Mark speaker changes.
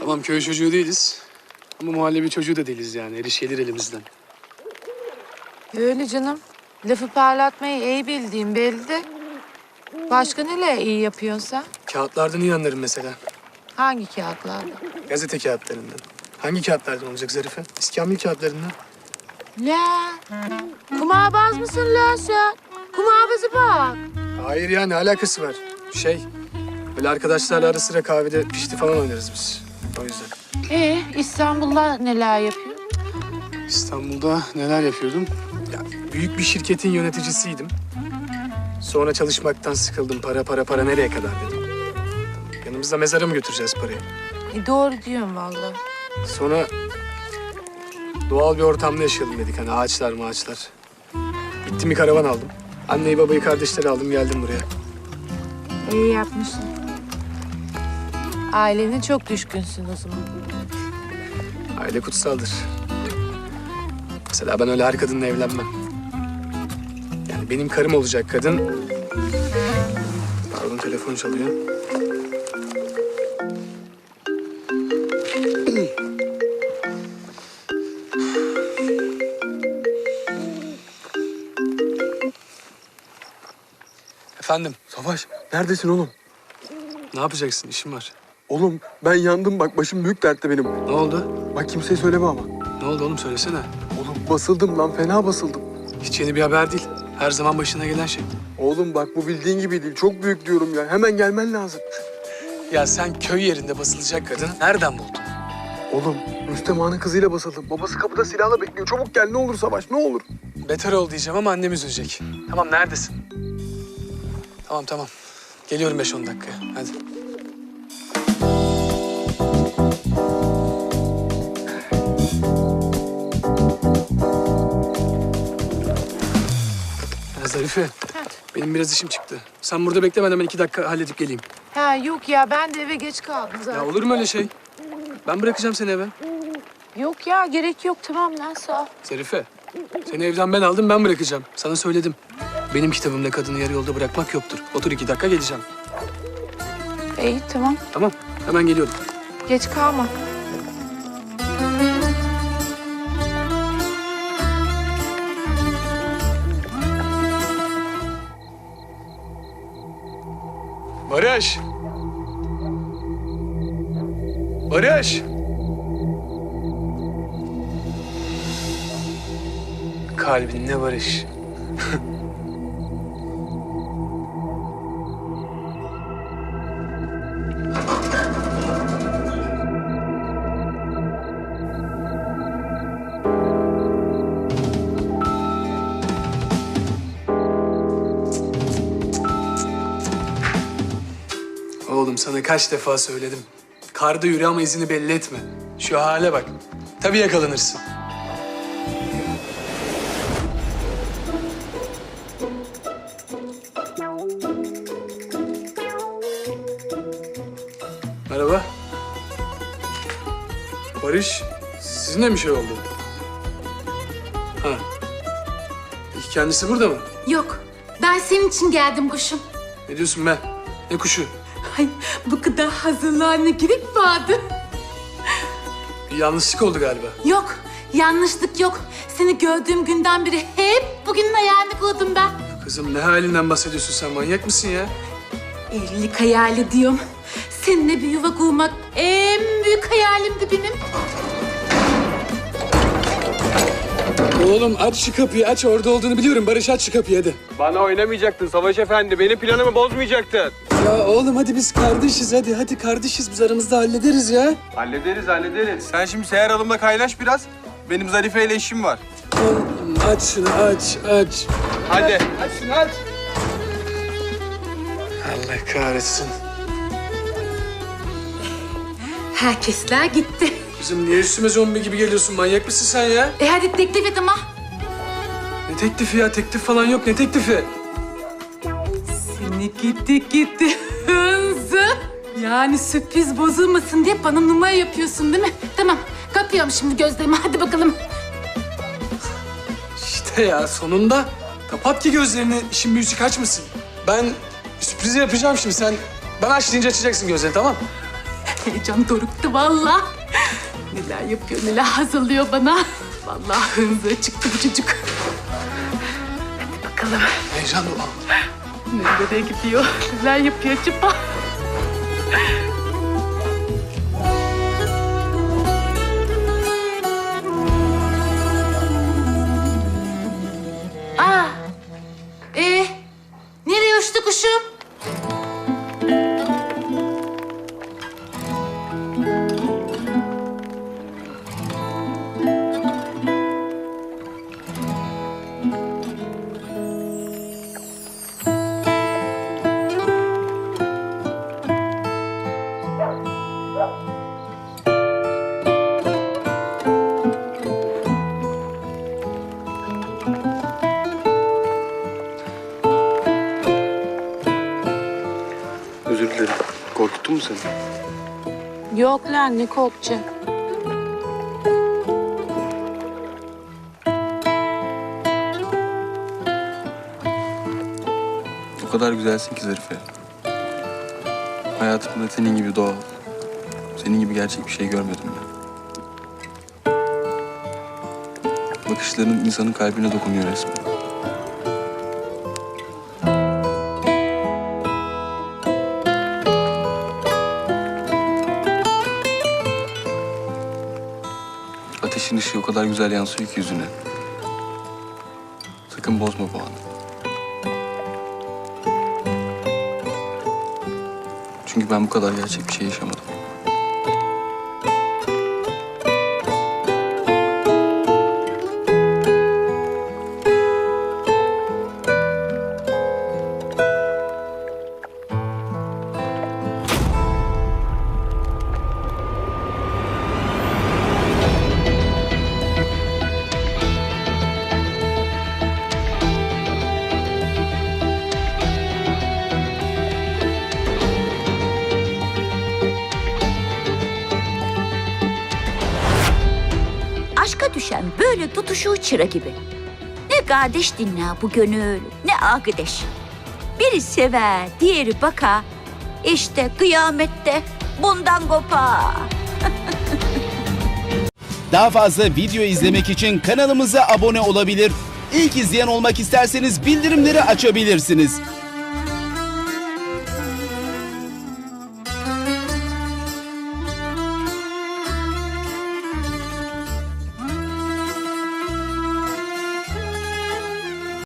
Speaker 1: Tamam köy çocuğu değiliz. Ama muhallebi çocuğu da değiliz yani. Her iş gelir elimizden.
Speaker 2: Öyle canım. Lafı parlatmayı iyi bildiğim belli de. Başka neler iyi yapıyorsun sen?
Speaker 1: Kağıtlardan iyi anlarım mesela.
Speaker 2: Hangi kağıtlarda?
Speaker 1: Gazete kağıtlarından. Hangi kağıtlardan olacak Zarife? İskambil kağıtlarından.
Speaker 2: La. Kumarbaz mısın lan sen? Kumarbazı bak.
Speaker 1: Hayır ya ne alakası var? Şey, böyle arkadaşlarla ara sıra kahvede pişti falan oynarız biz. O yüzden.
Speaker 2: Ee, İstanbul'da neler yapıyor?
Speaker 1: İstanbul'da neler yapıyordum? Ya, büyük bir şirketin yöneticisiydim. Sonra çalışmaktan sıkıldım. Para para para nereye kadar dedim. Yanımızda mezara mı götüreceğiz parayı?
Speaker 2: E, doğru diyorsun vallahi.
Speaker 1: Sonra doğal bir ortamda yaşayalım dedik. Hani ağaçlar ağaçlar. Gittim bir karavan aldım. Anneyi babayı kardeşleri aldım geldim buraya.
Speaker 2: İyi yapmışsın. Ailene çok düşkünsün o zaman.
Speaker 1: Aile kutsaldır. Mesela ben öyle her kadınla evlenmem. Yani benim karım olacak kadın... Pardon telefon çalıyor. Efendim,
Speaker 3: Savaş neredesin oğlum?
Speaker 1: ne yapacaksın? İşim var.
Speaker 3: Oğlum ben yandım bak başım büyük dertte benim.
Speaker 1: Ne oldu?
Speaker 3: Bak kimseye söyleme ama.
Speaker 1: Ne oldu oğlum söylesene.
Speaker 3: Oğlum basıldım lan fena basıldım.
Speaker 1: Hiç yeni bir haber değil. Her zaman başına gelen şey.
Speaker 3: Oğlum bak bu bildiğin gibi değil çok büyük diyorum ya hemen gelmen lazım.
Speaker 1: Ya sen köy yerinde basılacak kadın nereden buldun?
Speaker 3: Oğlum Rüstem Ağa'nın kızıyla basıldım. Babası kapıda silahla bekliyor çabuk gel ne olur Savaş ne olur.
Speaker 1: Beter ol diyeceğim ama annem üzülecek. Tamam neredesin? Tamam tamam. Geliyorum 5-10 dakikaya. Hadi. Zarife, benim biraz işim çıktı. Sen burada bekle ben hemen iki dakika halledip geleyim.
Speaker 2: Ha yok ya ben de eve geç kaldım zaten.
Speaker 1: Ya olur mu öyle şey? Ben bırakacağım seni eve.
Speaker 2: Yok ya gerek yok tamam lan sağ ol.
Speaker 1: Zarife, seni evden ben aldım ben bırakacağım. Sana söyledim. Benim kitabımda kadını yarı yolda bırakmak yoktur. Otur iki dakika geleceğim.
Speaker 2: İyi tamam
Speaker 1: Tamam, hemen geliyorum.
Speaker 2: geç kalma.
Speaker 1: Barış! Barış! Kalbinle barış. Oğlum sana kaç defa söyledim. Karda yürü ama izini belli etme. Şu hale bak. Tabii yakalanırsın. Merhaba. Barış, sizin de bir şey oldu? Ha. Peki kendisi burada mı?
Speaker 4: Yok, ben senin için geldim kuşum.
Speaker 1: Ne diyorsun be? Ne kuşu?
Speaker 4: Ay bu kadar hazırlığa ne gerek vardı?
Speaker 1: Bir yanlışlık oldu galiba.
Speaker 4: Yok, yanlışlık yok. Seni gördüğüm günden beri hep bugünün hayalini kurdum ben.
Speaker 1: Kızım ne halinden bahsediyorsun sen? Manyak mısın ya?
Speaker 4: Evlilik hayali diyorum. Seninle bir yuva kurmak en büyük hayalimdi benim.
Speaker 1: Oğlum aç şu kapıyı aç. Orada olduğunu biliyorum. Barış aç şu kapıyı hadi.
Speaker 3: Bana oynamayacaktın Savaş Efendi benim planımı bozmayacaktın.
Speaker 1: Ya oğlum hadi biz kardeşiz hadi. Hadi kardeşiz biz aramızda hallederiz ya.
Speaker 3: Hallederiz hallederiz. Sen şimdi Seher Hanım'la kaynaş biraz. Benim Zarife ile işim var.
Speaker 1: Oğlum aç şunu aç aç.
Speaker 3: Hadi. Aç şunu aç.
Speaker 1: Allah kahretsin.
Speaker 4: Herkesler gitti.
Speaker 1: Kızım niye üstüme zombi gibi geliyorsun? Manyak mısın sen ya?
Speaker 4: E hadi teklif et ama.
Speaker 1: Ne teklifi ya? Teklif falan yok. Ne teklifi?
Speaker 4: Seni gitti gitti hınzı. Yani sürpriz bozulmasın diye bana numara yapıyorsun değil mi? Tamam, kapıyorum şimdi gözlerimi. Hadi bakalım.
Speaker 1: İşte ya sonunda. Kapat ki gözlerini. İşin büyüsü kaçmasın. Ben sürprizi yapacağım şimdi. Sen ben aç deyince açacaksın gözlerini tamam
Speaker 4: heyecan doruktu vallahi. Neler yapıyor, neler hazırlıyor bana. Vallahi hınzı çıktı bu çocuk. Hadi bakalım.
Speaker 1: Heyecan dolu.
Speaker 4: Nereye gidiyor, neler yapıyor acaba? Aa, ee, nereye uçtu kuşum?
Speaker 5: Özür dilerim. Korkuttum mu seni?
Speaker 2: Yok lan ne korkacak.
Speaker 5: O kadar güzelsin ki Zarife. Hayatımda senin gibi doğal, senin gibi gerçek bir şey görmedim ben. Bakışların insanın kalbine dokunuyor resmen. Ateşin ışığı o kadar güzel yansıyor ki yüzüne. Sakın bozma bu anı. Çünkü ben bu kadar gerçek bir şey yaşamadım.
Speaker 6: Düşen böyle tutuşu çıra gibi. Ne kardeş dinle bu gönül, ne arkadaş. Biri sever, diğeri baka. İşte kıyamette bundan kopa.
Speaker 7: Daha fazla video izlemek için kanalımıza abone olabilir. İlk izleyen olmak isterseniz bildirimleri açabilirsiniz.